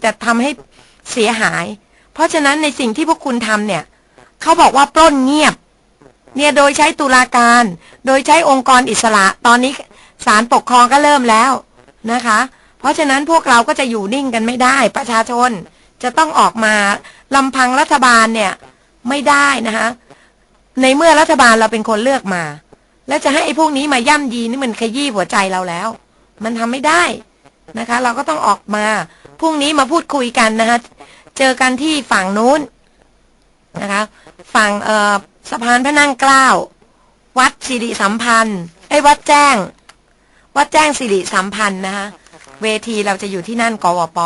แต่ทำให้เสียหาย เพราะฉะนั้นในสิ่งที่พวกคุณทำเนี่ยเขาบอกว่าปล้นเงียบ เนี่ยโดยใช้ตุลาการ โดยใช้องค์กรอิสระ ตอนนี้ศาลปกครองก็เริ่มแล้วนะคะ เพราะฉะนั้นพวกเราก็จะอยู่นิ่งกันไม่ได้ ประชาชนจะต้องออกมาลำพังรัฐบาลเนี่ยไม่ได้นะคะในเมื่อรัฐบาลเราเป็นคนเลือกมา แล้วจะให้ไอ้พวกนี้มาย่ำยีนี่มันขยี้หัวใจเราแล้ว มันทำไม่ได้ นะคะ เราก็ต้องออกมาพรุ่งนี้มาพูดคุยกันนะคะ เจอกันที่ฝั่งนู้นนะคะ ฝั่งเอ่อสะพานพระนั่งเกล้า วัดสิริสัมพันธ์ไอ้วัดแจ้ง วัดแจ้งสิริสัมพันธ์นะคะเวทีเราจะอยู่ที่นั่นกวป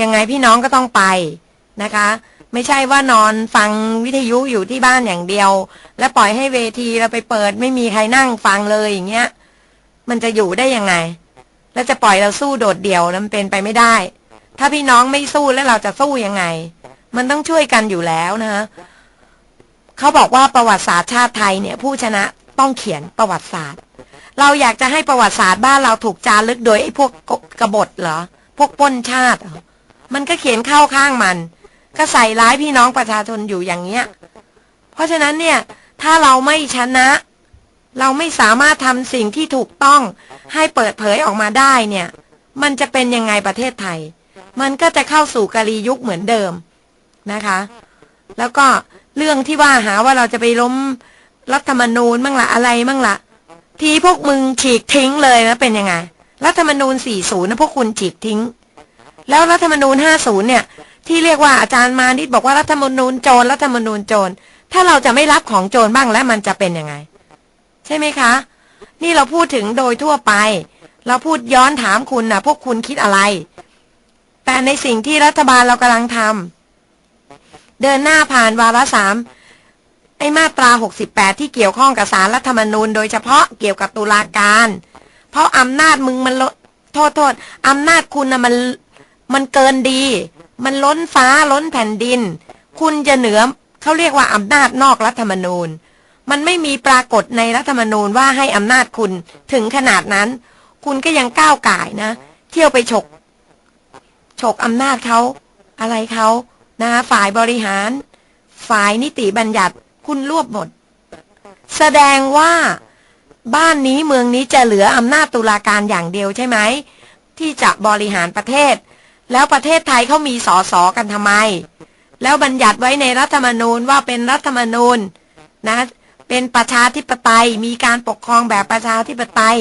ยังไงพี่น้องก็ต้องไปนะคะ ไม่ใช่ว่านอนฟังวิทยุอยู่ที่บ้านอย่างเดียว แล้วปล่อยให้เวทีเราไปเปิดไม่มีใครนั่งฟังเลยอย่างเงี้ย มันจะอยู่ได้ยังไง แล้วจะปล่อยเราสู้โดดเดี่ยวนั้นมันเป็นไปไม่ได้ ถ้าพี่น้องไม่สู้แล้วเราจะสู้ยังไง มันต้องช่วยกันอยู่แล้วนะคะเขาบอกว่าประวัติศาสตร์ชาติไทยเนี่ย ผู้ชนะต้องเขียนประวัติศาสตร์ เราอยากจะให้ประวัติศาสตร์บ้านเราถูกจารึกโดยไอ้พวกกบฏเหรอ พวกป้นชาติ มันก็เขียนเข้าข้างมัน ก็ใส่ร้ายพี่น้องประชาชนอยู่อย่างเงี้ย เพราะฉะนั้นเนี่ย ถ้าเราไม่ชนะ เราไม่สามารถทำสิ่งที่ถูกต้อง ให้เปิดเผยออกมาได้เนี่ย มันจะเป็นยังไงประเทศไทย มันก็จะเข้าสู่กาลียุคเหมือนเดิมนะคะ แล้วก็เรื่องที่ว่าหาว่าเราจะไปล้มรัฐธรรมนูญมั่งละอะไรมั่งละทีพวกมึงฉีกทิ้งเลยนะเป็นยังไงรัฐธรรมนูญ 40 นะพวกคุณฉีกทิ้ง แล้วรัฐธรรมนูญ 50 เนี่ย ที่เรียกว่าอาจารย์มานิดบอกว่ารัฐธรรมนูญโจรรัฐธรรมนูญโจรถ้าเราจะไม่รับของโจรบ้างแล้วมันจะเป็นยังไง ใช่ไหมคะ นี่เราพูดถึงโดยทั่วไป เราพูดย้อนถามคุณนะพวกคุณคิดอะไร แต่ในสิ่งที่รัฐบาลเรากำลังทำเดินหน้าผ่านวาระสามไอ้มาตรา 68 ที่เกี่ยวข้องกับสารรัฐธรรมนูญ โดยเฉพาะเกี่ยวกับตุลาการ เพราะอำนาจมึงมันลดโทษโทษอำนาจคุณนะมันมันเกินดี มันล้นฟ้าล้นแผ่นดิน คุณจะเหนือเขาเรียกว่าอำนาจนอกรัฐธรรมนูญ มันไม่มีปรากฏในรัฐธรรมนูญว่าให้อำนาจคุณถึงขนาดนั้น คุณก็ยังก้าวก่ายนะ เที่ยวไปฉกฉกอำนาจเขาอะไรเขานะคะฝ่ายบริหาร ฝ่ายนิติบัญญัติคุณรวบหมด แสดงว่าบ้านนี้เมืองนี้จะเหลืออำนาจตุลาการอย่างเดียวใช่ไหม ที่จะบริหารประเทศ แล้วประเทศไทยเขามีสอสอกันทำไม แล้วบัญญัติไว้ในรัฐธรรมนูญว่าเป็นรัฐธรรมนูญนะ เป็นประชาธิปไตยมีการปกครองแบบประชาธิปไตย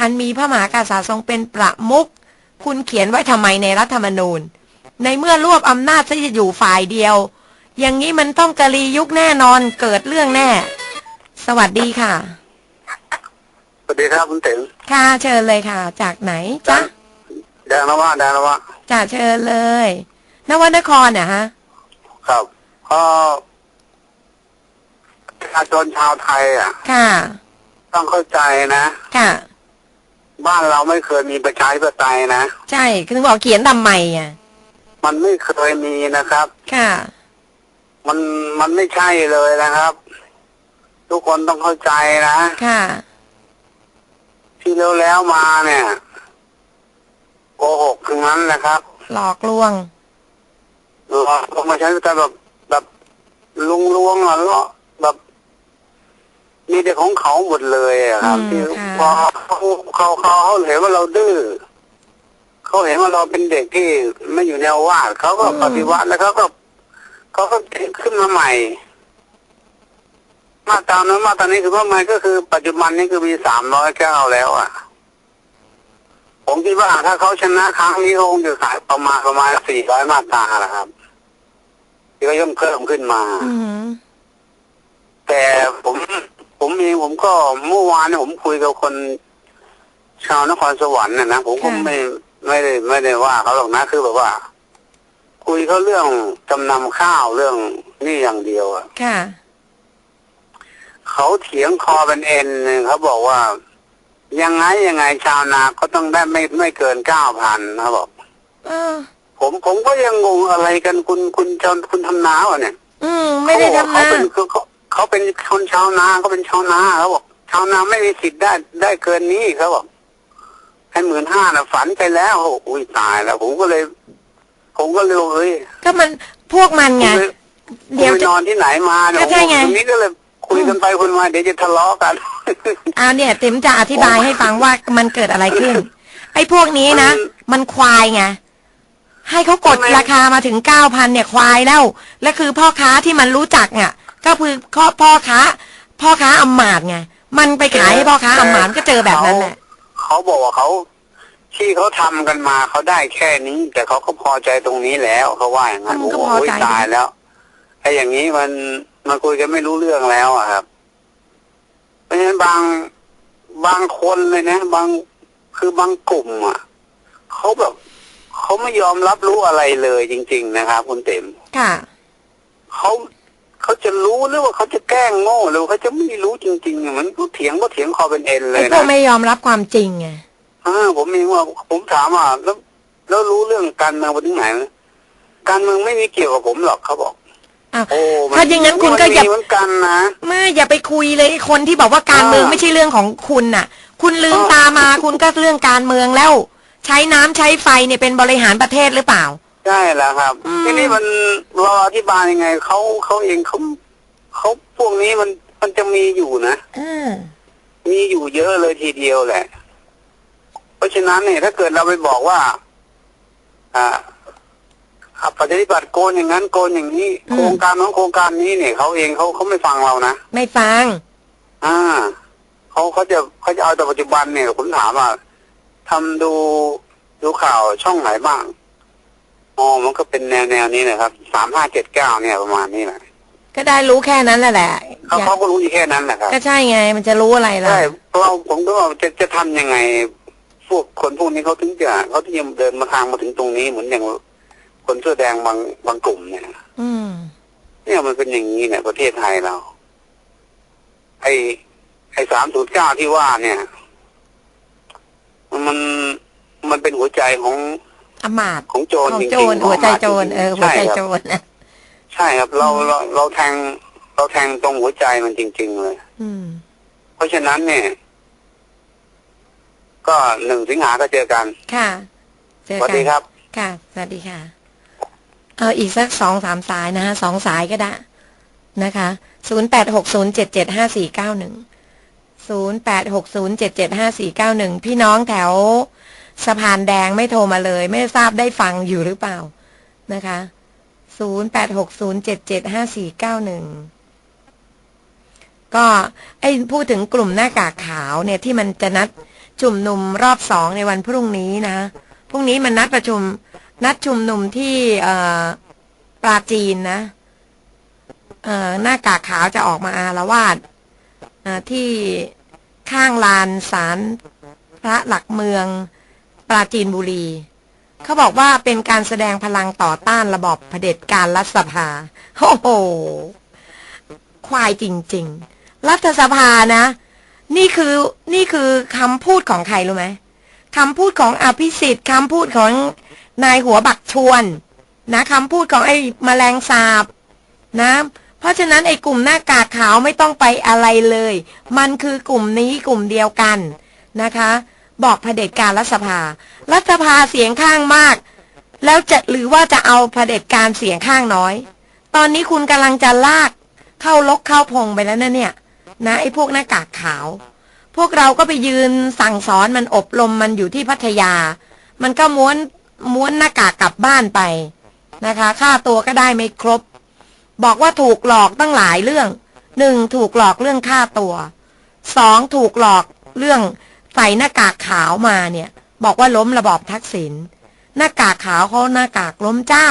อันมีพระมหากษัตริย์ทรงเป็นประมุขคุณเขียนไว้ทำไมในรัฐธรรมนูญ ในเมื่อรวบอำนาจที่จะอยู่ฝ่ายเดียว อย่างนี้มันต้องกะลียุคแน่นอนเกิดเรื่องแน่ สวัสดีค่ะ สวัสดีครับคุณเต๋อค่ะเชิญเลยค่ะ จากไหนจ๊ะแดงนวะแดงนวะจ่าเชิญเลยนวนครเนี่ยฮะ ครับก็ประ ชาชนชาวไทยอะ ค่ะ ต้องเข้าใจนะ ค่ะ บ้านเราไม่เคยมีประชาธิปไตยนะ ใช่คือบอกเขียนทำไมอะ มันไม่เคยมีนะครับ ค่ะ มันมันไม่ใช่เลยนะครับ ทุกคนต้องเข้าใจนะ ค่ะ ที่แล้วแล้วๆมาเนี่ยโกหกทั้งนั้นนะครับ หลอกลวงหลอกลวงมาใช้แต่แบบแบบลุงลวงอะเลาะแบบ มีแต่ของเขาหมดเลยอะครับอืมที่ค่ะพอเขาเขาเขาเขาเห็นว่าเราดื้อเขาเห็นว่าเราเป็นเด็กที่ไม่อยู่แนววาดเขาก็ปฏิวัติแล้วเขาก็เขาก็ขึ้นมาใหม่ มาตรานั้นมาตรานี้คือว่าใหม่ก็คือ ปัจจุบันนี้คือมีสามร้อยเก้าแล้วอะ ผมคิดว่าถ้าเขาชนะครั้งนี้เขาคงจะขายประมาณประมาณสี่ร้อยมาตราแหละครับที่ก็ย่อมเพิ่มขึ้นมา อืมแต่ผม ผมเองผมก็เมื่อวานเนี่ยผมคุยกับคน ชาวนครสวรรค์นะนะผมก็ไม่ไม่ได้ไม่ได้ว่าเขาหรอกนะคือแบบว่า คุยเขาเรื่องจำนำข้าวเรื่องนี่อย่างเดียวอะ ค่ะ เขาเถียงคอเป็นเอ็นเนี่ยเขาบอกว่า ยังไงยังไงชาวนาก็ต้องได้ไม่ไม่เกินเก้าพันเขาบอก เออ ผมผมก็ยังงงอะไรกันคุณคุณชาวคุณทำนาวะเนี่ยอืม ไม่ได้ทำเขานะเป็นคือเขา เขาเป็นคนชาวนาเขาเป็นชาวนาเขาบอกชาวนาไม่มีสิทธิ์ได้ได้เกินนี้เขาบอกให้หมื่นห้าน่ะฝันไปแล้วอุ้ยตายแล้ว ผมก็เลย ผมก็เลยบอกเฮ้ยก็มันพวกมันผมไงไปเดี๋ยวผมไปจะนอนที่ไหนมาเนี่ยก็ใช่ไงผมทีนี้ก็เลยคุยกันไปคุยมาเดี๋ยวจะทะเลาะกันอ่าเนี่ยติ๋มจะอธิบายให้ฟังว่ามันเกิดอะไรขึ้น ไอ้พวกนี้นะมันมันควายไงให้เขากดทำไมราคามาถึงเก้าพันเนี่ยควายแล้ว และคือพ่อค้าที่มันรู้จักเนี่ย ก็คือพ่อพ่อค้าพ่อค้าอำมาตย์ไงมันไปขายให้พ่อค้าอำมาตย์ก็เจอแบบนั้นแหละเขาบอกว่าเขาที่เขาทำกันมาเขาได้แค่นี้ แต่เขาก็พอใจตรงนี้แล้วเขาว่าอย่างนั้นมันก็โอ้โหพอใจตายแล้วไอ้อย่างนี้มันมันคุยกันไม่รู้เรื่องแล้วอะครับ เพราะฉะนั้นบางบางคนเลยนะ บางคือบางกลุ่มอะเขาแบบเขาไม่ยอมรับรู้อะไรเลยจริง ๆ นะครับคุณเต็มค่ะเขา เขาจะรู้หรือว่าเขาจะแกล้งโง่หรือว่าเขาจะไม่รู้จริงๆอะมันก็เถียงก็เถียงคอเป็นเอ็นเลไอ้ยพวนะกไม่ยอมรับความจริงไงอ่าผมมีว่าผมถามว่าแล้ว แล้วรู้เรื่องการเมืองไปถึงไหนไหมการเมืองไม่มีเกี่ยวกับผมหรอกเขาบอกอ้าวโอ้มัถ้าอย่างนั้นคุณก็อย่ามันมีเหมือนกันนะไม่อย่าไปคุยเลยไอ้คนที่บอกว่าการเมืองอ่าไม่ใช่เรื่องของคุณน่ะ คุณลืมอ่าตามาคุณก็เรื่องการเมืองแล้ว ใช้น้ำใช้ไฟเนี่ยเป็นบริหารประเทศหรือเปล่า ใช่แล้วครับอืม ทีนี้มันเราอธิบายยังไงเขาเขาเองเขาเขาพวกนี้มันมันจะมีอยู่นะ อ่ามีอยู่เยอะเลยทีเดียวแหละ เพราะฉะนั้นเนี่ย ถ้าเกิดเราไปบอกว่า อ่าอะปฏิบัติโกนอย่างนั้นโกนอย่างนี้ โครงการของโครงการนี้เนี่ยเขาเองเขาเขาไม่ฟังเรานะไม่ฟัง อ่าเขาเขาจะเขาจะเอาแต่ปัจจุบันเนี่ยผมถามว่าทำดูดูข่าวช่องไหนบ้างอ๋อ มันก็เป็นแนวแนวนี้นะครับสามห้าเจ็ดเก้าเนี่ยประมาณนี้แหละก็ได้รู้แค่นั้นแหละแหละเขาอย่าเขาก็รู้อยู่แค่นั้นแหละครับก็ใช่ไง มันจะรู้อะไรล่ะใช่เราผมก็ว่าจะจะทำยังไง พวกคนพวกนี้เขาถึงจะเขาถึงจะเดินมาทางมาถึงตรงนี้เหมือนอย่างคนเสื้อแดงบางบางกลุ่มเนี่ย อืม เนี่ยมันเป็นอย่างนี้เนี่ย ประเทศไทยเรา ไอไอสามศูนย์เก้าที่ว่าเนี่ย มันมันเป็นหัวใจของ อำมาตย์ของโจรของจริงโจรๆหัวใจโจรขงเออมันหัวใจช่โจครับรนะใช่ครับ เราเราเราแทงเราแทงตรงหัวใจมันจริง ๆ เลย อืม เพราะฉะนั้นเนี่ย ก็หนึ่งสิงหาก็เจอกันค่ะเจสอวัสกัดีนครับ ค่ะ สวัสดีค่ะ เอออีกสักสองสามสายนะฮะสองสายก็ได้นะคะศูนย์แปดหกศูนย์เจ็ดเจ็ดห้าสี่เก้าหนึ่งศูนย์แปดหกศูนย์เจ็ดเจ็ดห้าสี่เก้าหนึ่งพี่น้องแถว สะพานแดงไม่โทรมาเลย ไม่ทราบได้ฟังอยู่หรือเปล่านะคะศูนย์แปดหกศูนย์เจ็ดเจ็ดห้าสี่เก้าหนึ่งก็ไอ้พูดถึงกลุ่มหน้ากากขาวเนี่ยที่มันจะนัดชุมนุมรอบสองในวันพรุ่งนี้นะพรุ่งนี้มันนัดประชุมนัดชุมนุมที่ปราจีนนะหน้ากากขาวจะออกมาอาละวาดที่ข้างลานศาลพระหลักเมือง ปราจีนบุรี เขาบอกว่าเป็นการแสดงพลังต่อต้านระบอบเผด็จการรัฐสภา โอ้โห ควายจริง ๆ รัฐสภานะ นี่คือนี่คือคำพูดของใครรู้ไหมคำพูดของอภิสิทธิ์คำพูดของนายหัวบักชวนนะคำพูดของไอ้แมลงสาบนะ เพราะฉะนั้นไอ้กลุ่มหน้ากากขาวไม่ต้องไปอะไรเลย มันคือกลุ่มนี้กลุ่มเดียวกันนะคะ บอกเผด็จการรัฐสภา รัฐสภาเสียงข้างมาก แล้วจะหรือว่าจะเอาเผด็จการเสียงข้างน้อย ตอนนี้คุณกำลังจะลากเข้าลกเข้าพงไปแล้วนะเนี่ย นะไอ้พวกหน้ากากขาว พวกเราก็ไปยืนสั่งสอนมันอบรมมันอยู่ที่พัทยา มันก็ม้วนม้วนหน้ากากกลับบ้านไปนะคะค่าตัวก็ได้ไม่ครบ บอกว่าถูกหลอกตั้งหลายเรื่องหนึ่งถูกหลอกเรื่องค่าตัวสองถูกหลอกเรื่อง ใส่หน้ากากขาวมาเนี่ย บอกว่าล้มระบอบทักษิณหน้ากากขาวเขาหน้ากากล้มเจ้า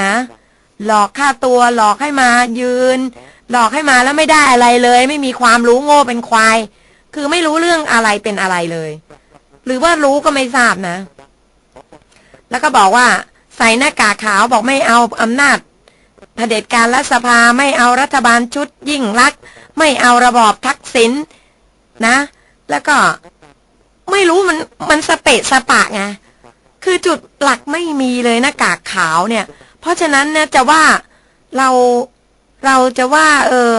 นะ หลอกค่าตัวหลอกให้มายืน หลอกให้มาแล้วไม่ได้อะไรเลย ไม่มีความรู้โง่เป็นควาย คือไม่รู้เรื่องอะไรเป็นอะไรเลย หรือว่ารู้ก็ไม่ทราบนะ แล้วก็บอกว่า ใส่หน้ากากขาวบอกไม่เอาอำนาจเผด็จการรัฐสภาไม่เอารัฐบาลชุดยิ่งรักษณ์ไม่เอาระบอบทักษิณนะแล้วก็ ไม่รู้มันมันสเปะสปะไงคือจุดหลักไม่มีเลยหน้ากากขาวเนี่ย เพราะฉะนั้นเนี่ยจะว่าเราเราจะว่า เออ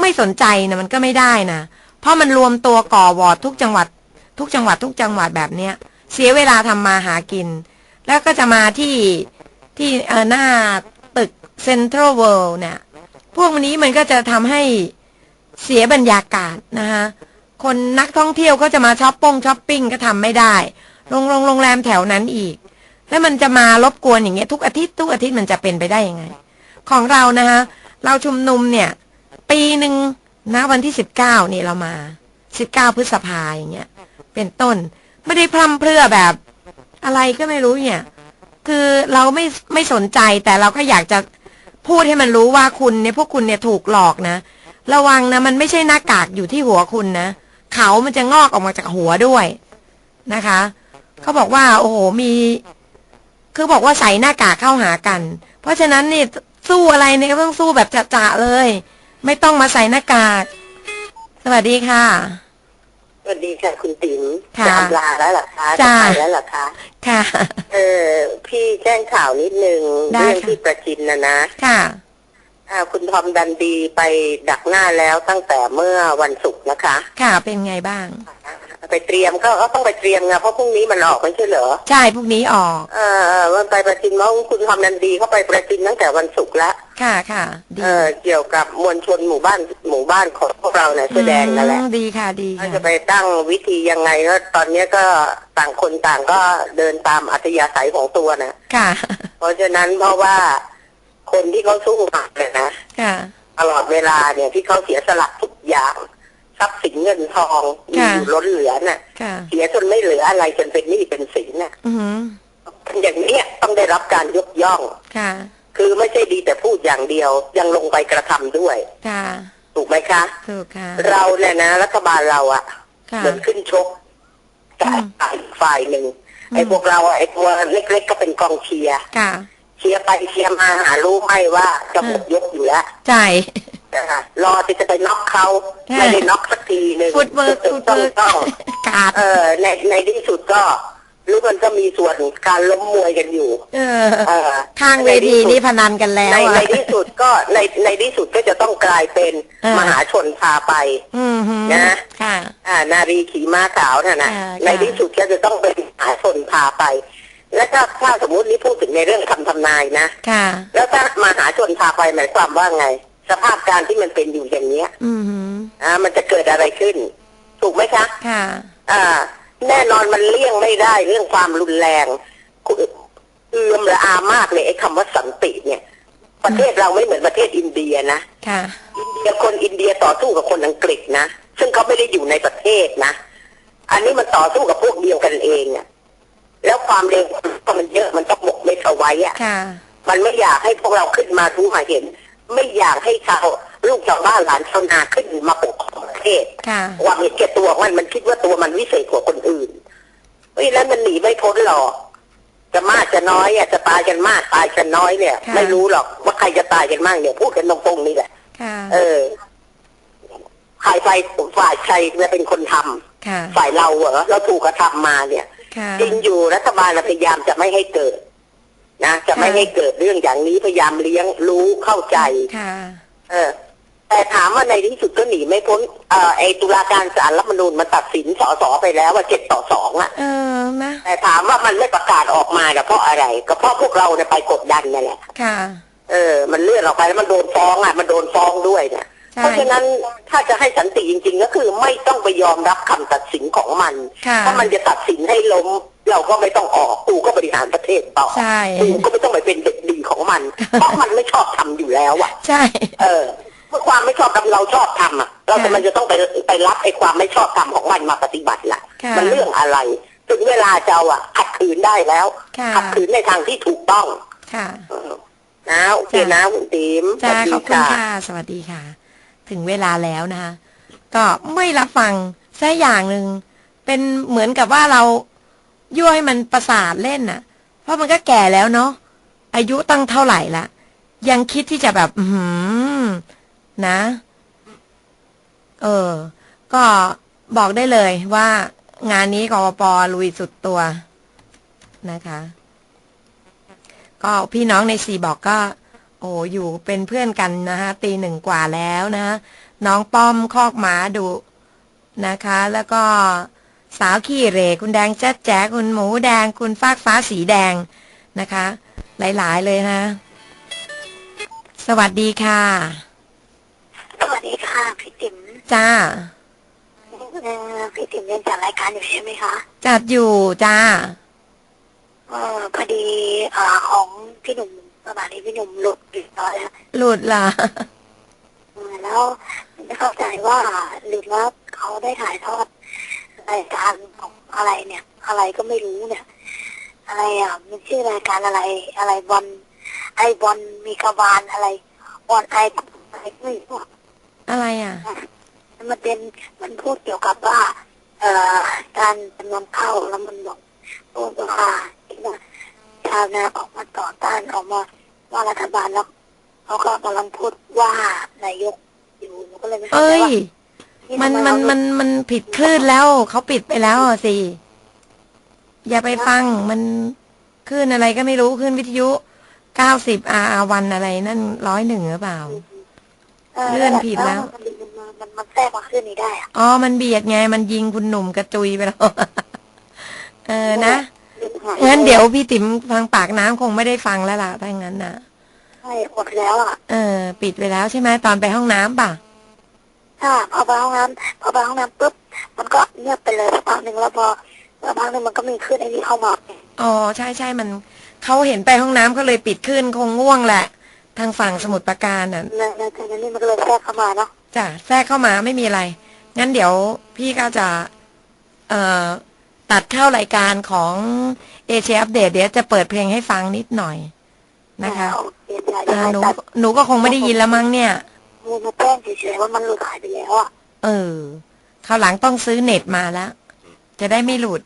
ไม่สนใจนะมันก็ไม่ได้นะเพราะมันรวมตัวก่อวอร์ดทุกจังหวัด ทุกจังหวัดทุกจังหวัดแบบเนี้ย เสียเวลาทำมาหากิน แล้วก็จะมาที่ที่เออหน้าตึกเซ็นทรัลเวิลด์เนี่ย พวกนี้มันก็จะทำให้เสียบรรยากาศนะคะ คนนักท่องเที่ยวก็จะมาช้อปปงช้อปปิ้งก็ทำไม่ได้โรงโรงโรงแรมแถวนั้นอีก แล้วมันจะมารบกวนอย่างเงี้ยทุกอาทิตย์ทุกอาทิตย์มันจะเป็นไปได้ยังไง ของเรานะคะเราชุมนุมเนี่ย ปีหนึ่งนะวันที่สิบเก้านี่เรามาสิบเก้าพฤษภาอย่างเงี้ย เป็นต้นไม่ได้พร่ำเพรื่อแบบอะไรก็ไม่รู้เนี่ย คือเราไม่ไม่สนใจแต่เราก็อยากจะพูดให้มันรู้ว่าคุณเนี่ยพวกคุณเนี่ยถูกหลอกนะ ระวังนะมันไม่ใช่หน้ากากอยู่ที่หัวคุณนะ เขามันจะงอกออกมาจากหัวด้วยนะคะ เขาบอกว่า โอ้โหมี คือบอกว่าใส่หน้ากากเข้าหากัน เพราะฉะนั้นนี่สู้อะไรเนี่ยก็ต้องสู้แบบจะๆเลย ไม่ต้องมาใส่หน้ากาก สวัสดีค่ะ สวัสดีค่ะคุณติ๋มค่ะจะอำลาแล้วเหรอคะจ้าจะไปแล้วเหรอคะ ค่ะ เออพี่แจ้งข่าวนิดนึงได้เรื่องค่ะที่ประจินนะนะ ค่ะ อ่าคุณทอมดันดีไปดักหน้าแล้วตั้งแต่เมื่อวันศุกร์นะคะ ค่ะเป็นไงบ้าง ไปเตรียมก็ก็ต้องไปเตรียมไงเพราะพรุ่งนี้มันออกไม่ใช่เหรอใช่พวกนี้ออกเออเออวันไปประจินเพราะคุณทอมดันดีเขาไปประจินตั้งแต่วันศุกร์แล้วค่ะค่ะดีเออเกี่ยวกับมวลชนหมู่บ้านหมู่บ้านของพวกเราเนี่ยเสื้อแดงนั่นแหละอืมดีค่ะดีเขาค่ะจะไปตั้งวิธียังไงก็ตอนเนี้ยก็ต่างคนต่างก็เดินตามอัธยาศัยของตัวนะ ค่ะ เพราะฉะนั้นเพราะว่าคนที่เขาสู้มาเนี่ยนะค่ะ ตลอดเวลาเนี่ยที่เขาเสียสละทุกอย่างทรัพย์สินเงินทองมีค่ะอยู่ล้นเหลือน่ะค่ะเสียจนไม่เหลืออะไรจนเป็นหนี้เป็นสินน่ะอือหืออย่างเนี้ยต้องได้รับการยกย่องค่ะคือไม่ใช่ดีแต่พูดอย่างเดียวยังลงไปกระทำด้วยค่ะถูกไหมคะถูกค่ะเราเนี่ยนะ รัฐบาลเราอะค่ะเหมือนขึ้นชกกับอืมอีกฝ่ายหนึ่งอืมไอ้พวกเราอะไอ้ตัวเล็กๆก็เป็นกองเชียร์ค่ะเชียร์ไปเชียร์มาหารู้ไหมว่าจะหมดยกอยู่แล้วใจนะคะรอที่จะไปน็อกเขาค่ะไม่ได้น็อกสักทีหนึ่งฟุตเวิร์กฟุตต้องเวิร์กต้องขาดเออในในที่สุดก็รู้มันก็มีส่วนการล้มมวยกันอยู่ เออเออข้างเวทีนี่พนันกันแล้วในอะในที่สุดก็ในในที่สุดก็จะต้องกลายเป็นเออมหาชนพาไปอืมหือนะค่ะ อ่า นารีขี่ม้าขาวน่ะนะอ่าในค่ะที่สุดก็จะต้องเป็นมหาชนพาไป แล้วถ้าถ้าสมมุตินี้พูดถึงในเรื่องคำทำนายนะค่ะแล้วถ้ามหาชนพาไปหมายความว่าไง สภาพการที่มันเป็นอยู่อย่างเนี้ย อืมหืออ่า มันจะเกิดอะไรขึ้น ถูกไหมคะ ค่ะ อ่า แน่นอนมันเลี่ยงไม่ได้เรื่องความรุนแรงคุณเอื้อมระอามากเลยไอ้คำว่าสันติเนี่ย ประเทศเราไม่เหมือนประเทศอินเดียนะค่ะ อินเดียคนอินเดียต่อสู้กับคนอังกฤษนะซึ่งเขาไม่ได้อยู่ในประเทศนะ อันนี้มันต่อสู้กับพวกเดียวกันเองอะ แล้วความเร็วก็มันเยอะมันต้องหมกเม็ดเอาไว้อะค่ะมันไม่อยากให้พวกเราขึ้นมารู้มาเห็น ไม่อยากให้ชาวลูกชาวบ้านหลานชาวนาขึ้นมาปกครองประเทศค่ะความเห็นแก่ตัวมันมันคิดว่าตัวมันวิเศษกว่าคนอื่นเพราะฉะนั้นมันหนีไม่พ้นหรอกจะมากจะน้อยอะจะตายกันมากตายกันน้อยเนี่ยค่ะไม่รู้หรอกว่าใครจะตายกันมากเนี่ยพูดกันตรงๆนี่แหละค่ะเออใครไฟฝ่ายใครจะเป็นคนทำค่ะฝ่ายเราเหรอเราถูกกระทำมาเนี่ยค่ะ จริงอยู่รัฐบาลพยายามจะไม่ให้เกิด นะ จะไม่ให้เกิดเรื่องอย่างนี้พยายามเลี้ยงรู้เข้าใจค่ะเออ แต่ถามว่าในที่สุดก็หนีไม่พ้นเอ่อไอตุลาการศาลรัฐธรรมนูญมันตัดสินสสไปแล้วว่าเจ็ดต่อสองอะเออนะแต่ถามว่ามันไม่ประกาศออกมาเนี่ยเพราะอะไร ก็เพราะพวกเราเนี่ยไปกดดันนั่นแหละค่ะ เออ มันเลื่อนออกไปแล้วมันโดนฟ้องอะ มันโดนฟ้องด้วยเนี่ยใช่ เพราะฉะนั้นถ้าจะให้สันติจริง ๆ ก็คือไม่ต้องไปยอมรับคำตัดสินของมันค่ะถ้ามันจะตัดสินให้ล้มเราก็ไม่ต้องออกกูก็บริหารประเทศต่อใช่กูก็ไม่ต้องไปเป็นเด็กดีของมัน เพราะมันไม่ชอบทำอยู่แล้วอะใช่ เออเมื่อความไม่ชอบทำเราชอบทำอะ เราจะค่ะมันจะต้องไปไปรับไอ้ความไม่ชอบทำของมันมาปฏิบัติละค่ะมันเรื่องอะไรถึงเวลาจะเอาอะขัดขืนได้แล้วค่ะขัดขืนในทางที่ถูกต้องค่ะเออนะโอเคนะคุณติ๋มจ้าสวัสดีขอบคุณค่ะ สวัสดีค่ะ ถึงเวลาแล้วนะคะก็ไม่รับฟังซะอย่างหนึ่งเป็นเหมือนกับว่าเรายั่วให้มันประสาทเล่นน่ะ เพราะมันก็แก่แล้วเนาะอายุตั้งเท่าไหร่ละยังคิดที่จะแบบ อือหือนะ เออ ก็บอกได้เลยว่างานนี้กปปลุยสุดตัวนะคะ ก็พี่น้องในสี่บอกก็ อ้อยู่เป็นเพื่อนกันนะคะตีหนึ่งกว่าแล้วนะคะน้องป้อมคอกหมาดุนะคะ แล้วก็สาวขี้เหรคุณแดงแจ๊ดแจ๊คุณหมูแดง คุณฟากฟ้าสีแดงนะคะ หลายๆเลยนะ สวัสดีค่ะ สวัสดีค่ะพี่ติ๋มจ้าเอ่อพี่ติ๋มยังจัดรายการอยู่ใช่ไหมคะ จัดอยู่จ้าเออพอดีเอ่อของพี่หนุ่ม ประมาณนี้พี่หนุ่มหลุดเรียบร้อยแล้วหลุดล่ะเออแล้วไม่เข้าใจว่าหรือว่าเขาได้ถ่ายทอดรายการของอะไรเนี่ย อะไรก็ไม่รู้เนี่ย อะไรอะมันชื่อรายการอะไร อะไรบอลไอบอลมีกระบาลอะไรบอลไออะไรไม่รู้อะไรอะมันเป็นมันพูดเกี่ยวกับว่า เอ่อการจำนำเข้าแล้วมันบอกพูดว่าที่ว่า ชาวนาออกมาต่อต้านออกมาว่ารัฐบาลแล้วเขาก็กำลังพูดว่านายกอยู่หนูก็เลยไม่เข้าเอ้ใจยว่ามันทำไมันมันมันผิดคลื่นแล้วเขาปิดไปแล้วอะสิ อย่าไปฟังมันคลื่นอะไรก็ไม่รู้คลื่นวิทยุเก้าสิบอาวันอะไรนั่นร้อยหนึ่งหรือเปล่า เลื่อนผิดแล้ว มันมันมันมันแทรกมาขึ้นนี้ได้อะอ๋อ มันเบียดไง มันยิงคุณหนุ่มกระจุยไปแล้ว เออนะงั้น เดี๋ยวพี่ติ๋มฟังปากน้ำคงไม่ได้ฟังแล้วล่ะถ้างั้นนะใช่หมดแล้วอะเออ ปิดไปแล้วใช่ไหมตอนไปห้องน้ำป่ะถ้าพอไปห้องน้ำพอไปห้องน้ำปุ๊บมันก็เงียบไปเลยสักพักหนึ่งแล้วพอสักพักหนึ่งมันก็มีขึ้นไอ้นี่เข้ามาอ๋อใช่ใช่มันเขาเห็นไปห้องน้ำเขาเลยปิดขึ้นคงง่วงแหละ ทางฝั่งสมุทรปราการน่ะในในจากนั้นนี่มันก็เลยแทรกเข้ามาเนาะจ้ะแทรกเข้ามาไม่มีอะไร งั้นเดี๋ยวพี่ก็จะ เอ่อ ตัดเข้ารายการของ เอเชียอัปเดตเดี๋ยวจะเปิดเพลงให้ฟังนิดหน่อยนะคะโอเคจ้ะเอยังอไงหนูตัดหนูก็คงไม่ได้ยินแล้วมั้งเนี่ยมูมาแจ้งเฉยๆว่ามันหลุดหายไปแล้วอะเออคราวหลังต้องซื้อเน็ตมาแล้ว จะได้ไม่หลุด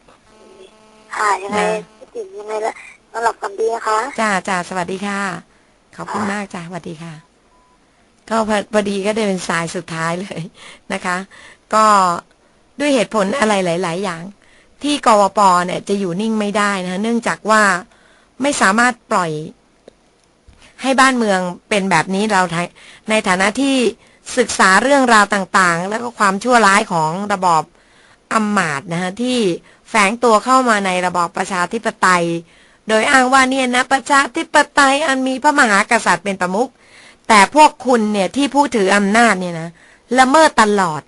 ค่ะ ยังไงนะพี่ติ๋มยังไงละสำหรับคำดีนะคะ จ้าจ้าสวัสดีค่ะ ขอบคุณมากจ้าสวัสดีค่ะ ก็พอพอดีก็ได้เป็นสายสุดท้ายเลยนะคะ ก็ด้วยเหตุผลอะไรหลาย ๆ อย่าง ที่กวปเนี่ยจะอยู่นิ่งไม่ได้นะเนื่องจากว่าไม่สามารถปล่อยให้บ้านเมืองเป็นแบบนี้เราในฐานะที่ศึกษาเรื่องราวต่างๆ แล้วก็ความชั่วร้ายของระบอบอำมาตย์นะฮะที่แฝงตัวเข้ามาในระบอบประชาธิปไตย โดยอ้างว่าเนี่ยนะประชาธิปไตยอันมีพระมหากษัตริย์เป็นประมุขแต่พวกคุณเนี่ยที่ผู้ถืออำนาจเนี่ยนะละเมิดตลอด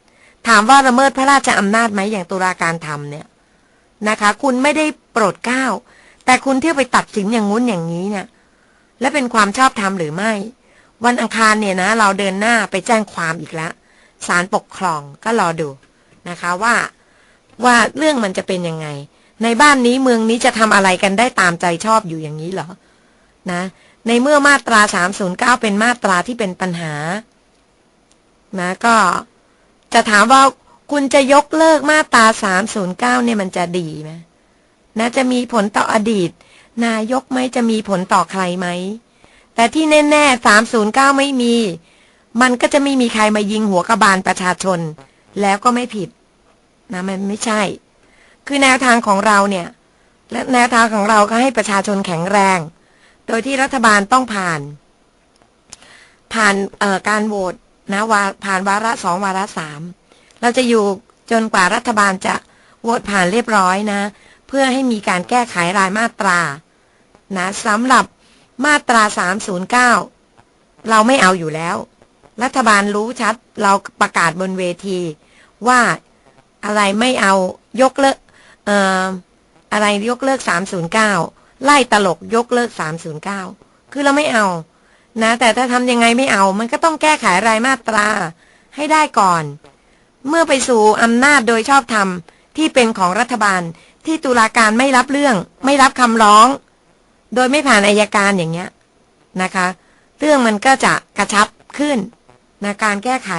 ถามว่าละเมิดพระราชอำนาจไหมอย่างตุลาการทำเนี่ย นะคะ คุณไม่ได้โปรดเกล้า แต่คุณเที่ยวไปตัดสินอย่างงุ้นอย่างนี้เนี่ย และเป็นความชอบธรรมหรือไม่ วันอังคารเนี่ยนะ เราเดินหน้าไปแจ้งความอีกแล้วศาลปกครองก็รอดูนะคะว่าว่าเรื่องมันจะเป็นยังไง ในบ้านนี้เมืองนี้จะทำอะไรกันได้ตามใจชอบอยู่อย่างนี้เหรอ นะ ในเมื่อมาตรา 309 เป็นมาตราที่เป็นปัญหา นะ ก็จะถามว่า คุณจะยกเลิกมาตรา309 เนี่ยมันจะดีไหมนะจะมีผลต่ออดีต นายกไหมจะมีผลต่อใครไหม แต่ที่แน่ๆ 309 ไม่มี มันก็จะไม่มีใครมายิงหัวกระบาลประชาชน แล้วก็ไม่ผิด นะมันไม่ใช่ คือแนวทางของเราเนี่ย และแนวทางของเราก็ให้ประชาชนแข็งแรง โดยที่รัฐบาลต้องผ่าน ผ่านเอ่อการโหวตนะวาผ่านวาระสองวาระสาม เราจะอยู่จนกว่ารัฐบาลจะโหวตผ่านเรียบร้อยนะ เพื่อให้มีการแก้ไขรายมาตรานะสำหรับมาตรา 309 เราไม่เอาอยู่แล้ว รัฐบาลรู้ชัด เราประกาศบนเวที ว่าอะไรไม่เอายกเลิกเอ่ออะไรยกเลิก 309 ไล่ตลกยกเลิก 309 คือเราไม่เอานะ แต่ถ้าทำยังไงไม่เอา มันก็ต้องแก้ไขรายมาตราให้ได้ก่อน เมื่อไปสู่อำนาจโดยชอบธรรมที่เป็นของรัฐบาลที่ตุลาการไม่รับเรื่อง ไม่รับคำร้อง โดยไม่ผ่านอายการอย่างเงี้ยนะคะ เรื่องมันก็จะกระชับขึ้นนะการแก้ไข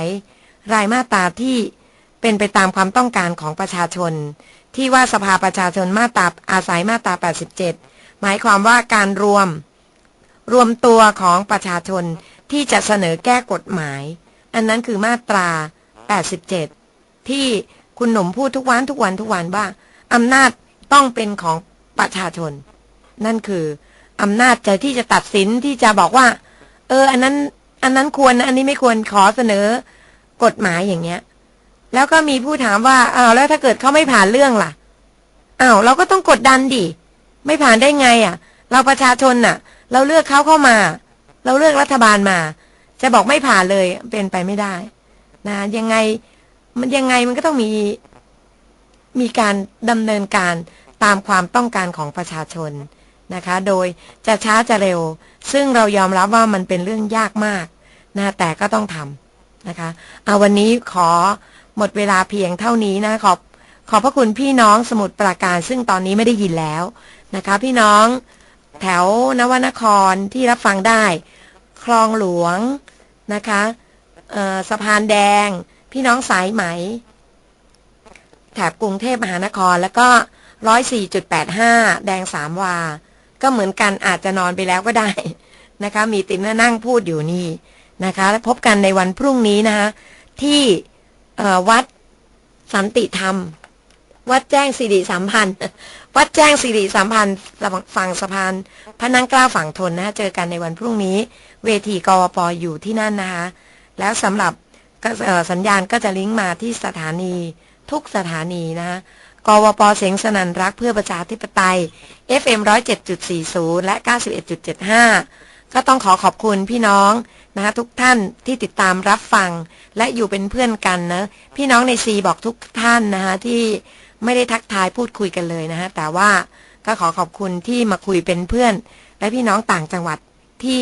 รายมาตราที่เป็นไปตามความต้องการของประชาชน ที่ว่าสภาประชาชนมาตราอาศัยมาตรา 87 หมายความว่าการรวม รวมตัวของประชาชนที่จะเสนอแก้กฎหมาย อันนั้นคือมาตรา 87 87 ที่คุณหนุ่มพูดทุกวันทุกวันทุกวันว่าอำนาจต้องเป็นของประชาชน นั่นคืออำนาจจะที่จะตัดสินที่จะบอกว่า เออ อันนั้น อันนั้นควร อันนี้ไม่ควรขอเสนอกฎหมายอย่างเงี้ย แล้วก็มีผู้ถามว่าอ้าวแล้วถ้าเกิดเขาไม่ผ่านเรื่องล่ะอ้าวเราก็ต้องกดดันดิไม่ผ่านได้ไงอะ เราประชาชนน่ะ เราเลือกเขาเข้ามา เราเลือกรัฐบาลมา จะบอกไม่ผ่านเลยเป็นไปไม่ได้ นะยังไงมันยังไงมันก็ต้องมีมีการดำเนินการตามความต้องการของประชาชนนะคะ โดยจะช้าจะเร็ว ซึ่งเรายอมรับว่ามันเป็นเรื่องยากมากนะแต่ก็ต้องทำนะคะเอาวันนี้ขอหมดเวลาเพียงเท่านี้นะขอบขอบพระคุณพี่น้องสมุทรปราการ ซึ่งตอนนี้ไม่ได้ยินแล้วนะคะ พี่น้องแถวนวนครที่รับฟังได้ คลองหลวงนะคะ สะพานแดง พี่น้องสายไหม แถบกรุงเทพมหานครแล้วก็ร้อยสี่จุดแปดห้าแดงสามวา ก็เหมือนกันอาจจะนอนไปแล้วก็ได้นะคะ มีติมนั่งพูดอยู่นี่นะคะ แล้วพบกันในวันพรุ่งนี้นะคะที่วัดสันติธรรม วัดแจ้งสิริสัมพันธ์ วัดแจ้งสิริสัมพันธ์ฝั่งสะพานพระนังกล้าฝั่งทนนะคะเจอกันในวันพรุ่งนี้ เวทีกวปอยู่ที่นั่นนะคะ แล้วสำหรับสัญญาณก็จะลิงก์มาที่สถานีทุกสถานีนะคะกวปเสียงสนันรักเพื่อประชาธิปไตย FM 107.40 และ 91.75 ก็ต้องขอขอบคุณพี่น้องนะคะทุกท่านที่ติดตามรับฟัง และอยู่เป็นเพื่อนกันนะ พี่น้องในซีบอกทุกท่านนะคะที่ไม่ได้ทักทายพูดคุยกันเลยนะฮะแต่ว่าก็ขอขอบคุณที่มาคุยเป็นเพื่อน และพี่น้องต่างจังหวัดที่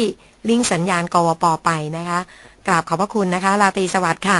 ลิงก์สัญญาณกวปไปนะคะ กราบขอบพระคุณนะคะลาตรีสวัสดิ์ค่ะ